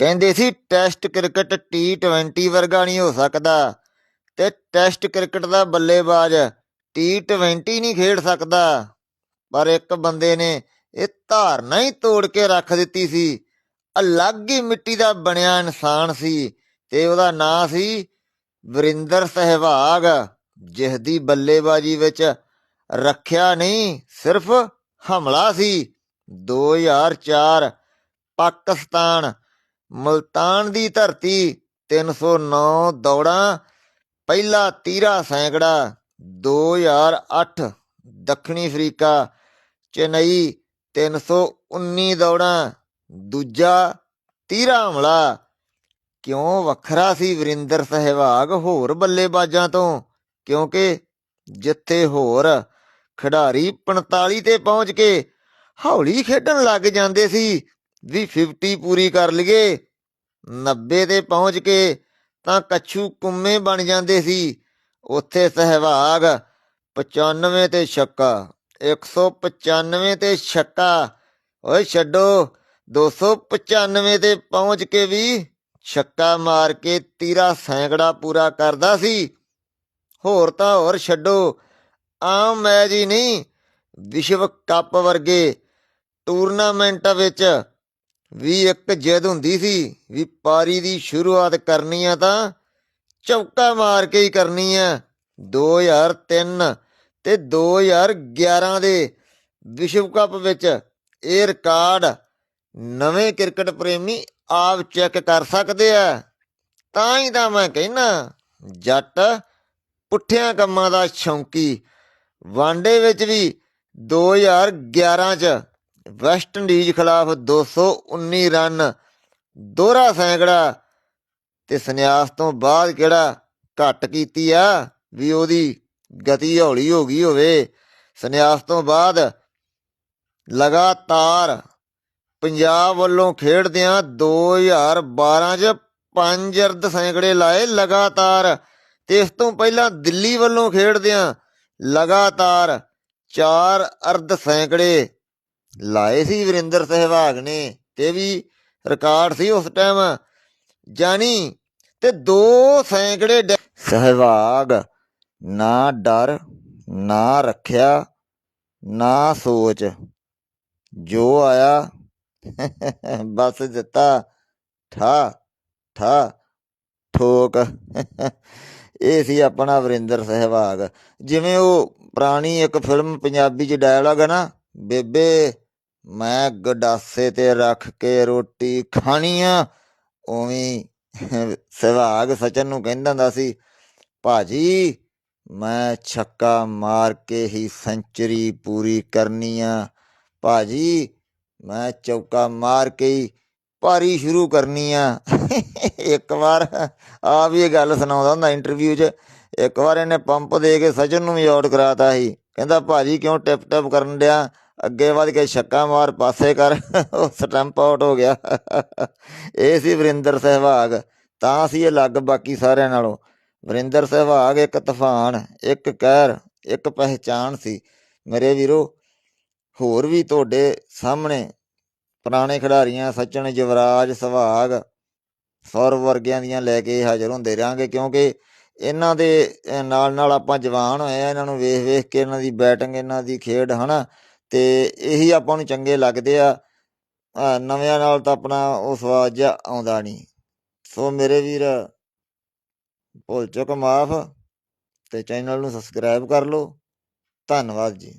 ਕਹਿੰਦੇ ਸੀ, test cricket T20 ਵਰਗਾ ਨਹੀਂ ਹੋ ਸਕਦਾ। ਤੇ ਟੈਸਟ ਕ੍ਰਿਕਟ ਦਾ ਬੱਲੇਬਾਜ਼ T20 ਨਹੀਂ ਖੇਡ ਸਕਦਾ। ਪਰ ਇੱਕ ਬੰਦੇ ਨੇ ਇਹ ਧਾਰਨਾ ਹੀ ਤੋੜ ਕੇ ਰੱਖ ਦਿੱਤੀ ਸੀ। ਅਲੱਗ ਹੀ ਮਿੱਟੀ ਦਾ ਬਣਿਆ ਇਨਸਾਨ ਸੀ ਤੇ ਉਹਦਾ ਨਾਂ ਸੀ ਵਰਿੰਦਰ ਸਹਿਵਾਗ, ਜਿਸ ਦੀ ਬੱਲੇਬਾਜ਼ੀ ਵਿੱਚ ਰੱਖਿਆ ਨਹੀਂ, ਸਿਰਫ ਹਮਲਾ ਸੀ। 2004 ਪਾਕਿਸਤਾਨ ਮੁਲਤਾਨ ਦੀ ਧਰਤੀ 309 ਦੌੜਾਂ, ਪਹਿਲਾ ਤੀਰਾ ਸੈਂਕੜਾ 2008 ਦੱਖਣੀ ਅਫਰੀਕਾ, ਚੇਨਈ 319 ਦੌੜਾਂ, ਦੂਜਾ ਤੀਰਾ ਹਮਲਾ। ਕਿਉਂ ਵੱਖਰਾ ਸੀ ਵਰਿੰਦਰ ਸਹਿਵਾਗ ਹੋਰ ਬੱਲੇਬਾਜ਼ਾਂ ਤੋਂ? ਕਿਉਂਕਿ ਜਿੱਥੇ ਹੋਰ ਖਿਡਾਰੀ 45 ਤੇ ਪਹੁੰਚ ਕੇ ਹੌਲੀ ਖੇਡਣ ਲੱਗ ਜਾਂਦੇ ਸੀ, ਵੀ 50 ਪੂਰੀ ਕਰ ਲਈਏ 90 ਤੇ ਪਹੁੰਚ ਕੇ ਤਾਂ ਕੱਛੂ ਕੁੰਮੇ ਬਣ ਜਾਂਦੇ ਸੀ। ਉੱਥੇ ਸਹਿਵਾਗ 95 ਤੇ ਛੱਕਾ 195 ਤੇ ਛੱਕਾ। ਓਏ ਛੱਡੋ 295 ਤੇ ਪਹੁੰਚ ਕੇ ਵੀ ਛੱਕਾ ਮਾਰ ਕੇ ਤੀਰਾ ਸੈਂਕੜਾ ਪੂਰਾ ਕਰਦਾ ਸੀ। ਹੋਰ ਤਾਂ ਹੋਰ ਛੱਡੋ, ਆਮ ਮੈਚ ਹੀ ਨਹੀਂ, ਵਿਸ਼ਵ ਕੱਪ ਵਰਗੇ ਟੂਰਨਾਮੈਂਟ ਵਿੱਚ ਵੀ ਇੱਕ ਜਿੱਦ ਹੁੰਦੀ ਸੀ ਵੀ ਪਾਰੀ ਦੀ ਸ਼ੁਰੂਆਤ ਕਰਨੀ ਆ ਤਾਂ ਚੌਕਾ ਮਾਰ ਕੇ ਹੀ ਕਰਨੀ ਆ। 2003 ਤੇ 2011 ਦੇ ਵਿਸ਼ਵ ਕੱਪ ਵਿੱਚ ਇਹ ਰਿਕਾਰਡ ਨਵੇਂ ਕ੍ਰਿਕਟ ਪ੍ਰੇਮੀ ਆਪ ਚੈੱਕ ਕਰ ਸਕਦੇ ਆ। ਤਾਂ ਹੀ ਤਾਂ ਮੈਂ ਕਹਿਣਾ ਜੱਟ ਪੁੱਠਿਆਂ ਕੰਮਾਂ ਦਾ ਸ਼ੌਂਕੀ। ਵਾਂਡੇ ਵਿੱਚ ਵੀ 2011 ਚ ਵੈਸਟ ਇੰਡੀਜ਼ ਖਿਲਾਫ 219 ਰਨ, ਦੋਹਰਾ ਸੈਂਕੜਾ ਤੇ ਸੰਨਿਆਸ ਤੋਂ ਬਾਅਦ ਕਿਹੜਾ ਘੱਟ ਕੀਤੀ ਆ? ਵੀ ਉਹਦੀ ਗਤੀ ਹੌਲੀ ਹੋ ਗਈ ਹੋਵੇ। ਸੰਨਿਆਸ ਤੋਂ ਬਾਅਦ ਲਗਾਤਾਰ ਪੰਜਾਬ ਵੱਲੋਂ ਖੇਡਦਿਆਂ 2012 ਚ ਪੰਜ ਅਰਧ ਸੈਂਕੜੇ ਲਾਏ ਲਗਾਤਾਰ। ਤੇ ਇਸ ਤੋਂ ਪਹਿਲਾਂ ਦਿੱਲੀ ਵੱਲੋਂ ਖੇਡਦਿਆਂ ਲਗਾਤਾਰ ਚਾਰ ਅਰਧ ਸੈਂਕੜੇ ਲਾਏ ਸੀ ਵਰਿੰਦਰ ਸਹਿਵਾਗ ਨੇ ਤੇ ਵੀ ਰਿਕਾਰਡ ਸੀ ਉਸ ਟਾਈਮ। ਜਾਨੀ ਤੇ ਦੋ ਸੈਂਕੜੇ ਸਹਿਵਾਗ ਨਾ ਡਰ, ਨਾ ਰੱਖਿਆ, ਨਾ ਸੋਚ। ਜੋ ਆਇਆ, ਬਸ ਦਿੱਤਾ, ਠਾ ਠਾ, ਠੋਕ। ਇਹ ਸੀ ਆਪਣਾ ਵਰਿੰਦਰ ਸਹਿਵਾਗ। ਜਿਵੇਂ ਉਹ ਪੁਰਾਣੀ ਇੱਕ ਫਿਲਮ ਪੰਜਾਬੀ ਚ ਡਾਇਲੌਗ ਹੈ ਨਾ, ਬੇਬੇ ਮੈਂ ਗਡਾਸੇ ਤੇ ਰੱਖ ਕੇ ਰੋਟੀ ਖਾਣੀ ਆ ਉਵੇਂ ਸਹਿਵਾਗ ਸਚਨ ਨੂੰ ਕਹਿੰਦਾ ਹੁੰਦਾ ਸੀ, ਭਾਜੀ, ਮੈਂ ਛੱਕਾ ਮਾਰ ਕੇ ਹੀ ਸੈਂਚਰੀ ਪੂਰੀ ਕਰਨੀ ਆ ਭਾਜੀ, ਮੈਂ ਚੌਕਾ ਮਾਰ ਕੇ ਹੀ ਭਾਰੀ ਸ਼ੁਰੂ ਕਰਨੀ ਆ ਇੱਕ ਵਾਰ ਆ ਵੀ ਇਹ ਗੱਲ ਸੁਣਾਉਂਦਾ ਹੁੰਦਾ ਇੰਟਰਵਿਊ 'ਚ, ਇੱਕ ਵਾਰ ਇਹਨੇ ਪੰਪ ਦੇ ਕੇ ਸਚਨ ਨੂੰ ਵੀ ਆਊਟ ਕਰਾਤਾ ਸੀ। ਕਹਿੰਦਾ, ਭਾਜੀ, ਕਿਉਂ ਟਿਪ ਟਿਪ ਕਰਨ ਡਿਆ? ਅੱਗੇ ਵੱਧ ਕੇ ਛੱਕਾ ਮਾਰ, ਪਾਸੇ ਕਰ। ਉਹ ਸਟੰਪ ਆਊਟ ਹੋ ਗਿਆ। ਇਹ ਸੀ ਵਰਿੰਦਰ ਸਹਿਵਾਗ। ਤਾਂ ਸੀ ਇਹ ਲੱਗ ਬਾਕੀ ਸਾਰਿਆਂ ਨਾਲੋਂ। ਵਰਿੰਦਰ ਸਹਿਵਾਗ ਇੱਕ ਤੂਫਾਨ, ਇੱਕ ਕਹਿਰ, ਇੱਕ ਪਹਿਚਾਨ ਸੀ। ਮੇਰੇ ਵੀਰੋ, ਹੋਰ ਵੀ ਤੁਹਾਡੇ ਸਾਹਮਣੇ ਪੁਰਾਣੇ ਖਿਡਾਰੀਆਂ ਸਚਨ ਯੁਵਰਾਜ ਸਹਿਵਾਗ ਸੌਰਵ ਵਰਗਿਆਂ ਦੀਆਂ ਲੈ ਕੇ ਹਾਜ਼ਰ ਹੁੰਦੇ ਰਹਾਂਗੇ ਕਿਉਂਕਿ ਇਹਨਾਂ ਦੇ ਨਾਲ ਨਾਲ ਆਪਾਂ ਜਵਾਨ ਹੋਏ ਆ, ਇਹਨਾਂ ਨੂੰ ਵੇਖ ਵੇਖ ਕੇ ਇਹਨਾਂ ਦੀ ਬੈਟਿੰਗ ਇਹਨਾਂ ਦੀ ਖੇਡ, ਹਨਾ? ਤੇ ਇਹੀ ਆਪਾਂ ਨੂੰ ਚੰਗੇ ਲੱਗਦੇ ਆ। ਨਵਿਆਂ ਨਾਲ ਤਾਂ ਆਪਣਾ ਉਹ ਸਵਾਦ ਜਿਹਾ ਆਉਂਦਾ ਨਹੀਂ ਸੋ ਮੇਰੇ ਵੀਰ, ਭੁੱਲ ਚੁੱਕ ਮਾਫ। ਤੇ ਚੈਨਲ ਨੂੰ ਸਬਸਕ੍ਰਾਈਬ ਕਰ ਲਓ। ਧੰਨਵਾਦ ਜੀ।